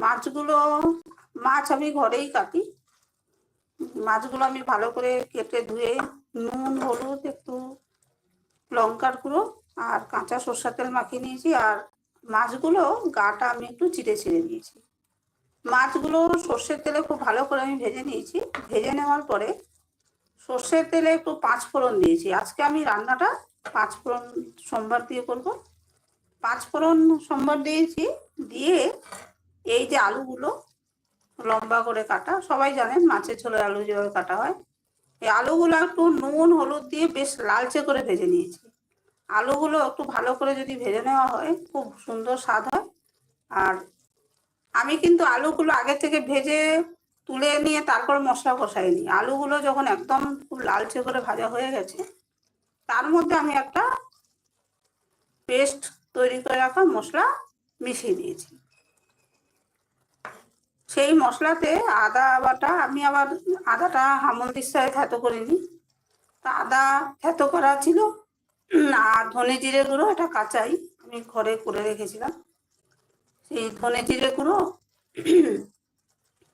মাছগুলো, মাছ আমি ঘরেই কাটি। মাছগুলো আমি ভালো করে কেটে ধুয়ে, নুন, হলুদ, একটু লঙ্কার গুঁড়ো আর কাঁচা সর্ষার তেল মাখিয়ে নিয়েছি। আর মাছগুলো গাটা আমি একটু চিড়ে ছিঁড়ে নিয়েছি। মাছগুলো সর্ষের তেলে খুব ভালো করে আমি ভেজে নিয়েছি। ভেজে নেওয়ার পরে সর্ষের তেলে একটু পাঁচ ফোড়ন দিয়েছি। আজকে আমি রান্নাটা পাঁচ ফোড়ন সোমবার দিয়ে করব। পাঁচ ফোড়ন সোমবার দিয়েছি। দিয়ে এই যে আলুগুলো লম্বা করে কাটা, সবাই জানেন মাছের ঝোলের আলু যেভাবে কাটা হয়। এই আলুগুলো একটু নুন, হলুদ দিয়ে বেশ লালচে করে ভেজে নিয়েছি। আলুগুলো একটু ভালো করে যদি ভেজে নেওয়া হয়, খুব সুন্দর স্বাদ হয়। আর আমি কিন্তু আলুগুলো আগে থেকে ভেজে তুলে নিয়ে তারপর মশলা কষাইনি। আলুগুলো যখন একদম খুব লালচে করে ভাজা হয়ে গেছে, তার মধ্যে আমি একটা পেস্ট তৈরি করে রাখা মশলা মিশিয়ে দিয়েছি। সেই মশলাতে আদা বাটা, আমি আবার আদাটা হামলদির সাথে থেতো করিনি তা আদা থেতো করা ছিল, আর ধনে জিরে গুঁড়ো, এটা কাঁচাই, আমি ঘরে করে রেখেছিলাম। সেই ধনে জিরে গুঁড়ো,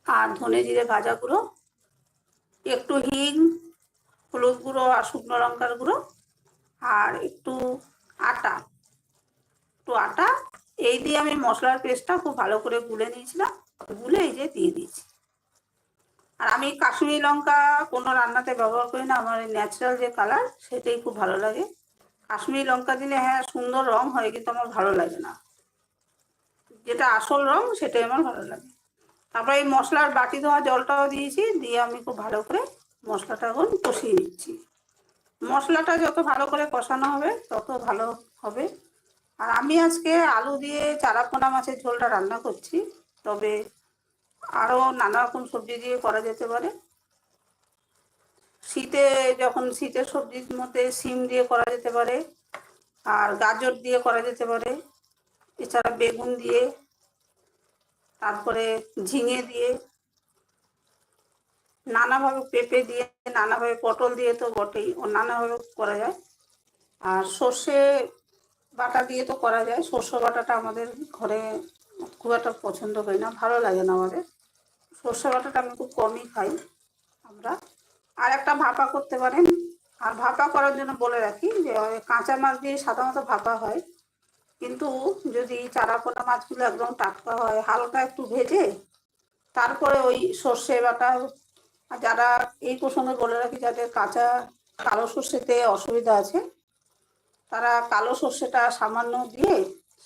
আর ধনে জিরে ভাজা গুঁড়ো, একটু হিং, হলুদ গুঁড়ো আর শুকনো লঙ্কার গুঁড়ো, আর একটু আটা। একটু আটা, এই দিয়ে আমি মশলার পেস্টটা খুব ভালো করে গুলে নিয়েছিলাম। গুলে এই যে দিয়ে দিয়েছি। আর আমি কাশ্মীরি লঙ্কা কোনো রান্নাতে ব্যবহার করি না, আমার ন্যাচারাল যে কালার সেটাই খুব ভালো লাগে। কাশ্মীরি লঙ্কা দিলে হ্যাঁ সুন্দর রং হয়, কিন্তু আমার ভালো লাগে না। যেটা আসল রং, সেটাই আমার ভালো লাগে। তারপরে এই মশলার বাটি ধোয়া জলটাও দিয়েছি, দিয়ে আমি খুব ভালো করে মশলাটা এখন কষিয়ে নিচ্ছি। মশলাটা যত ভালো করে কষানো হবে, তত ভালো হবে। আর আমি আজকে আলু দিয়ে চারাপোনা মাছের ঝোলটা রান্না করছি। তবে আরও নানা রকম সবজি দিয়ে করা যেতে পারে। শীতে যখন শীতের সবজির মধ্যে সিম দিয়ে করা যেতে পারে, আর গাজর দিয়ে করা যেতে পারে, এছাড়া বেগুন দিয়ে, তারপরে ঝিঙে দিয়ে, নানাভাবে পেঁপে দিয়ে, নানাভাবে পটল দিয়ে তো বটেই ও নানাভাবে করা যায়। আর সর্ষে বাটা দিয়ে তো করা যায়, সর্ষে বাটাটা আমাদের ঘরে খুব একটা পছন্দ করি না, ভালো লাগে না আমাদের। সর্ষে বাটাটা আমি খুব কমই খাই আমরা। আর একটা ভাপা করতে পারেন। আর ভাপা করার জন্য বলে রাখি যে কাঁচা মাছ দিয়ে সাধারণত ভাপা হয়। কিন্তু যদি চারাপোনা মাছগুলো একদম টাটকা হয়, হালকা একটু ভেজে, তারপরে ওই সর্ষে বাটা যারা এই প্রসঙ্গে বলে রাখি, যাদের কাঁচা কালো সর্ষেতে অসুবিধা আছে, তারা কালো সর্ষেটা সামান্য দিয়ে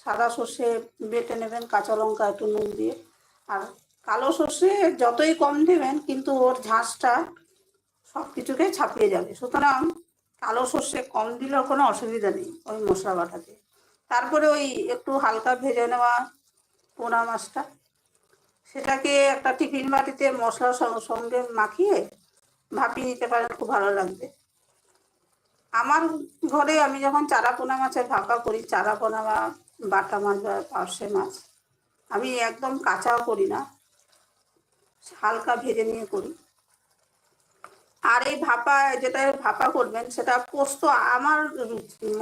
সাদা সর্ষে বেটে নেবেন, কাঁচা লঙ্কা, একটু নুন দিয়ে। আর কালো সর্ষে যতই কম দেবেন, কিন্তু ওর ঝাঁসটা সব কিছুকে ছাপিয়ে যাবে। সুতরাং কালো সর্ষে কম দিলেও কোনো অসুবিধা নেই ওই মশলা বাটাতে। তারপরে ওই একটু হালকা ভেজে নেওয়া পোনা মাছটা। সেটাকে একটা টিফিন বাটিতে মশলার সঙ্গে মাখিয়ে ভাপিয়ে নিতে পারেন, খুব ভালো লাগবে। আমার ঘরে আমি যখন চারা পোনা মাছের ভাপা করি, চারা পোনা বা বাটা মাছ বা পার্শে মাছ। আমি একদম কাঁচাও করি না, হালকা ভেজে নিয়ে করি। আর এই ভাপা, যেটা ভাপা করবেন, সেটা পোস্ত আমার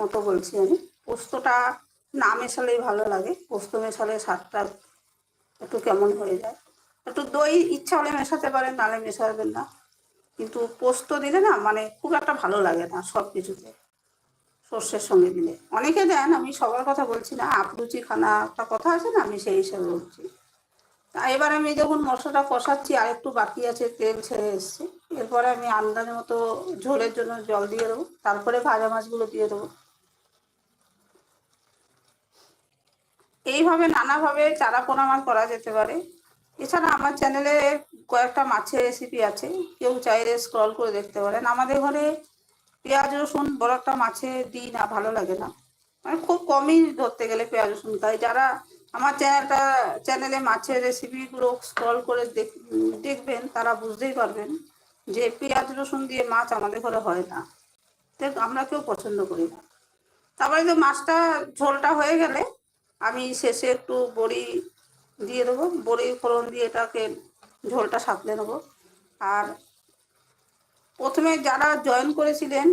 মতো বলছি আমি। পোস্তটা না মেশালেই ভালো লাগে, পোস্ত মেশালে স্বাদটা একটু কেমন হয়ে যায়। একটু দই ইচ্ছা হলে মেশাতে পারেন, নালে মেশাবেন না। কিন্তু পোস্ত দিলে না মানে খুব একটা ভালো লাগে না সব কিছুতে সর্ষের সঙ্গে দিলে। অনেকে দেন, আমি সবার কথা বলছি না আপরুচি খানা, একটা কথা আছে না, আমি সেই হিসাবে বলছি। তা এবার আমি যখন মশলাটা কষাচ্ছি আর একটু বাকি আছে, তেল ছেড়ে এসছে। এরপরে আমি আন্দাজ মতো ঝোলের জন্য জল দিয়ে দেবো, তারপরে ভাজা মাছগুলো দিয়ে দেবো। এইভাবে নানাভাবে চারা পোনা মাছ করা যেতে পারে। এছাড়া আমার চ্যানেলে কয়েকটা মাছের রেসিপি আছে, কেউ চাইলে স্ক্রল করে দেখতে পারেন। আমাদের ঘরে পেঁয়াজ, রসুন বড় একটা মাছে দিই না, ভালো লাগে না। মানে খুব কমই ধরতে গেলে পেঁয়াজ, রসুন খাই। যারা আমার চ্যানেলটা, চ্যানেলে মাছের রেসিপিগুলো স্ক্রল করে দেখবেন, তারা বুঝতেই পারবেন যে পেঁয়াজ, রসুন দিয়ে মাছ আমাদের ঘরে হয় না। আমরা কেউ পছন্দ করি না। তারপরে তো মাছটা ঝোলটা হয়ে গেলে আমি শেষে একটু বড়ি দিয়ে দেবো। বড়ি ফোড়ন দিয়ে এটাকে ঝোলটা সাঁতলে নেব। আর প্রথমে যারা জয়েন করেছিলেন,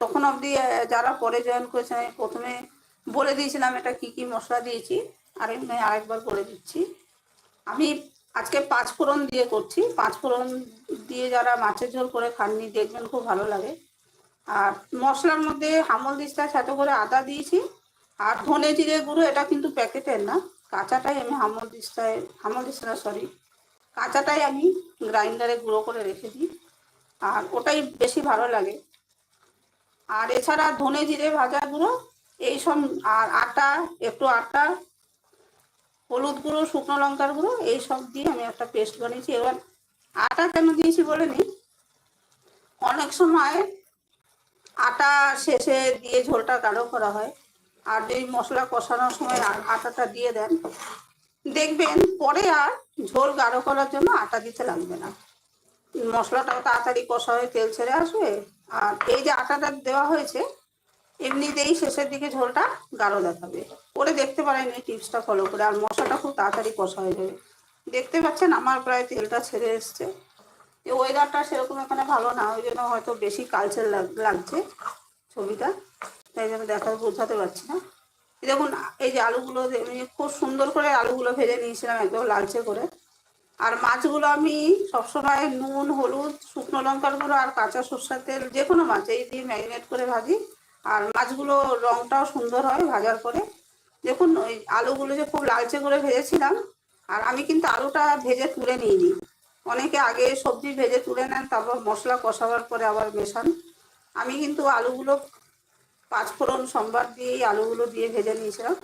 তখন অবধি যারা পরে জয়েন করেছেন প্রথমে বলে দিয়েছিলাম এটা কি কি মশলা দিয়েছি নয় আরেকবার করে দিচ্ছি। আমি আজকে পাঁচ ফোড়ন দিয়ে করছি। পাঁচ ফোড়ন দিয়ে যারা মাছের ঝোল করে খাননি, দেখবেন খুব ভালো লাগে। আর মশলার মধ্যে হামল দিস্তার সাথে করে আদা দিয়েছি। আর ধনে জিরে গুঁড়ো, এটা কিন্তু প্যাকেটের না। কাঁচাটাই আমি হামল দিস্তায় হামল দিস্তা সরি কাঁচাটাই আমি গ্রাইন্ডারে গুঁড়ো করে রেখে দিই, আর ওটাই বেশি ভালো লাগে। আর এছাড়া ধনে জিরে ভাজা গুঁড়ো এইসব আর আটা, একটু আটা, হলুদ গুঁড়ো, শুকনো লঙ্কার গুঁড়ো এইসব দিয়ে আমি একটা পেস্ট বানিয়েছি। এবার আটা কেন দিয়েছি বলে নি অনেক সময় আটা শেষে দিয়ে ঝোলটা গাঢ় করা হয়, আর যদি মশলা কষানোর সময় আটাটা দিয়ে দেন দেখবেন পরে আর ঝোল গাঢ় করার জন্য আটা দিতে লাগবে না। মশলাটাও তাড়াতাড়ি কষা হয়ে তেল ছেড়ে আসবে। আর এই যে আটাটা দেওয়া হয়েছে, এমনিতেই শেষের দিকে ঝোলটা গাঢ় দেখাবে। করে দেখতে পারেন এই টিপসটা ফলো করে। আর মশলাটা খুব তাড়াতাড়ি কষা হয়ে যাবে। দেখতে পাচ্ছেন আমার প্রায় তেলটা ছেড়ে এসছে। এই ওয়েদারটা সেরকম এখানে ভালো না, ওই জন্য হয়তো বেশি কালচার লাগছে ছবিটা। তাই জন্য দেখা বোঝাতে পারছি না। দেখুন, এই যে আলুগুলো খুব সুন্দর করে আলুগুলো ভেজে নিয়েছিলাম একদম লালচে করে। আর মাছগুলো আমি সবসময় নুন, হলুদ, শুকনো লঙ্কার গুঁড়ো আর কাঁচা সর্ষের তেল, যে কোনো মাছ, এই দিয়ে ম্যারিনেট করে ভাজি। আর মাছগুলো রংটাও সুন্দর হয় ভাজার পরে। দেখুন, ওই আলুগুলো যে খুব লালচে করে ভেজেছিলাম, আর আমি কিন্তু আলুটা ভেজে তুলে নিইনি। অনেকে আগে সবজি ভেজে তুলে নেন, তারপর মশলা কষাবার পরে আবার মেশান। আমি কিন্তু আলুগুলো পাঁচফোড়ন সম্বার দিয়েই আলুগুলো দিয়ে ভেজে নিয়েছিলাম।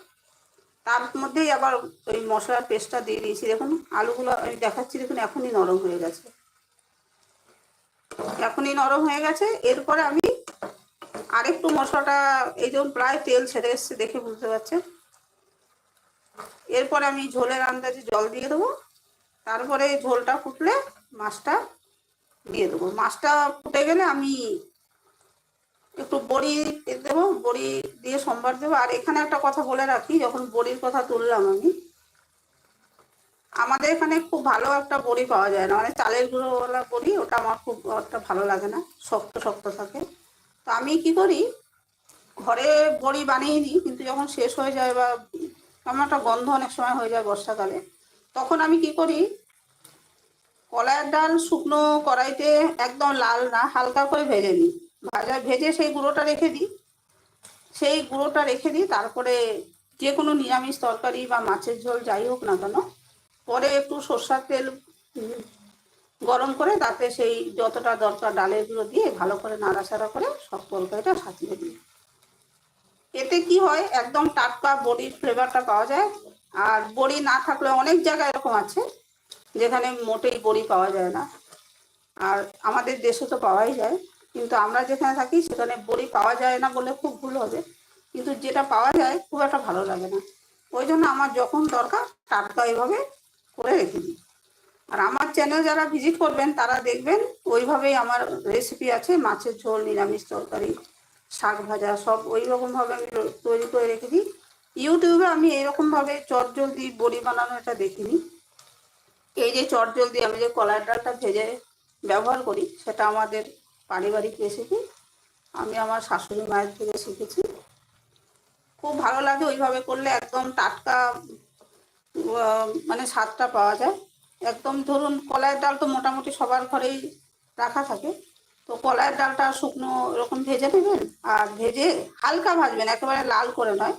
তার মধ্যেই আবার ওই মশলার পেস্টটা দিয়ে দিয়েছি। দেখুন, আলুগুলো আমি দেখাচ্ছি, দেখুন, এখনই নরম হয়ে গেছে। এখনই নরম হয়ে গেছে। এরপরে আমি আরেকটু মশলাটা, এই যেমন প্রায় তেল ছেড়ে এসছে দেখে বুঝতে পারছেন। এরপরে আমি ঝোলের আন্দাজে জল দিয়ে দেবো। তারপরে ঝোলটা ফুটলে মাছটা দিয়ে দেবো। মাছটা ফুটে গেলে আমি একটু বড়ি দেবো, বড়ি দিয়ে সোমবার দেবো। আর এখানে একটা কথা বলে রাখি, যখন বড়ির কথা তুললাম আমি, আমাদের এখানে খুব ভালো একটা বড়ি পাওয়া যায় না। মানে চালের গুঁড়োওয়ালা বড়ি, ওটা আমার খুব একটা ভালো লাগে না, শক্ত শক্ত থাকে। তো আমি কি করি, ঘরে বড়ি বানিয়ে নিই কিন্তু যখন শেষ হয়ে যায় বা আমার একটা গন্ধ অনেক সময় হয়ে যায় বর্ষাকালে, তখন আমি কি করি কলাইয়ের ডাল শুকনো কড়াইতে একদম লাল না, হালকা করে ভেজে নিই। ভাজা ভেজে সেই গুঁড়োটা রেখে দিই। সেই গুঁড়োটা রেখে দিই, তারপরে যে কোনো নিরামিষ তরকারি বা মাছের ঝোল যাই হোক না কেন, পরে একটু সর্ষার তেল গরম করে তাতে সেই যতটা দরকার ডালের গুঁড়ো দিয়ে ভালো করে নাড়াচাড়া করে সব তরকারিটা সাজিয়ে দিই। এতে কি হয়, একদম টাটকা বড়ির ফ্লেভারটা পাওয়া যায়, আর বড়ি না থাকলে অনেক জায়গায় এরকম আছে, যেখানে মোটেই বড়ি পাওয়া যায় না, আর আমাদের দেশে তো পাওয়াই যায়। কিন্তু আমরা যেখানে থাকি সেখানে বড়ি পাওয়া যায় না বলে খুব ভুল হবে। কিন্তু যেটা পাওয়া যায় খুব একটা ভালো লাগে না। ওই জন্য আমার যখন দরকার টাটকা এভাবে করে রেখে দিই। আর আমার চ্যানেল যারা ভিজিট করবেন তারা দেখবেন ওইভাবেই আমার রেসিপি আছে, মাছের ঝোল, নিরামিষ তরকারি, শাক ভাজা, সব ওই রকমভাবে আমি তৈরি করে রেখে দিই। ইউটিউবে আমি এইরকমভাবে চটজলদি বড়ি বানানো এটা দেখিনি। এই যে চটজলদি আমি যে কলার ডালটা ভেজে ব্যবহার করি, সেটা আমাদের পারিবারিক রেসিপি। আমি আমার শাশুড়ি মায়ের থেকে শিখেছি। খুব ভালো লাগে ওইভাবে করলে একদম টাটকা মানে স্বাদটা পাওয়া যায়। একদম ধরুন কলাইয়ের ডাল তো মোটামুটি সবার ঘরেই রাখা থাকে। তো কলাইয়ের ডালটা শুকনো এরকম ভেজে নেবেন আর ভেজে হালকা ভাজবেন, একেবারে লাল করে নয়।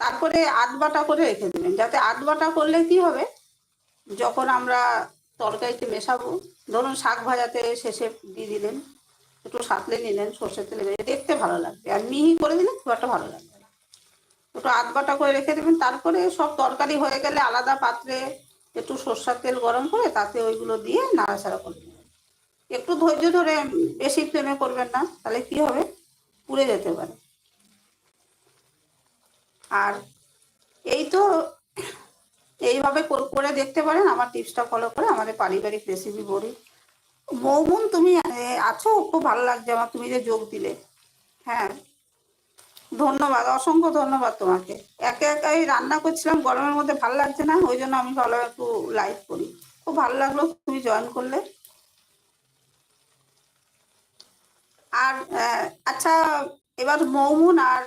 তারপরে আধ বাটা করে রেখে দেবেন। যাতে আধ বাটা করলে কি হবে? যখন আমরা তরকারিতে মেশাবো। ধরুন শাক ভাজাতে শেষে দিয়ে দিলেন, একটু সাঁতলে নিলেন, সর্ষের তেলে দেখতে ভালো লাগবে। আর মিহি করে দিলে খুব একটা ভালো লাগবে একটু আধ বাটা করে রেখে দেবেন, তারপরে সব তরকারি হয়ে গেলে আলাদা পাত্রে একটু সর্ষের তেল গরম করে তাতে ওইগুলো দিয়ে নাড়াচাড়া করে নেবেন। একটু ধৈর্য ধরে বেশি ফ্লেমে করবেন না, তাহলে কি হবে? পুড়ে যেতে পারে। আর এই তো এইভাবে করে দেখতে পারেন, আমার টিপসটা ফলো করে আমাদের পারিবারিক রেসিপি বড়ি মৌমুন, তুমি আছো? খুব ভালো লাগছে আমার, তুমি যে যোগ দিলে। হ্যাঁ। ধন্যবাদ, অসংখ্য ধন্যবাদ তোমাকে। একে একাই রান্না করছিলাম, গরমের মধ্যে ভালো লাগছে না, ওই জন্য আমি ভালো একটু লাইভ করি। খুব ভালো লাগল তুমি জয়েন করলে। আর আচ্ছা এবার মৌমুন আর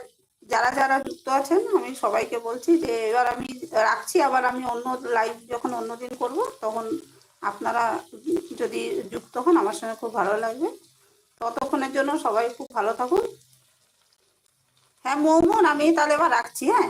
যারা যারা যুক্ত আছেন, আমি সবাইকে বলছি যে এবার আমি রাখছি, আবার আমি অন্য লাইভ যখন অন্য দিন করব, তখন আপনারা যদি যুক্ত হন, আমার সঙ্গে খুব ভালো লাগবে। ততক্ষণের জন্য সবাই খুব ভালো থাকুন। হ্যাঁ মৌমন, আমি তাহলে এবার রাখছি হ্যাঁ?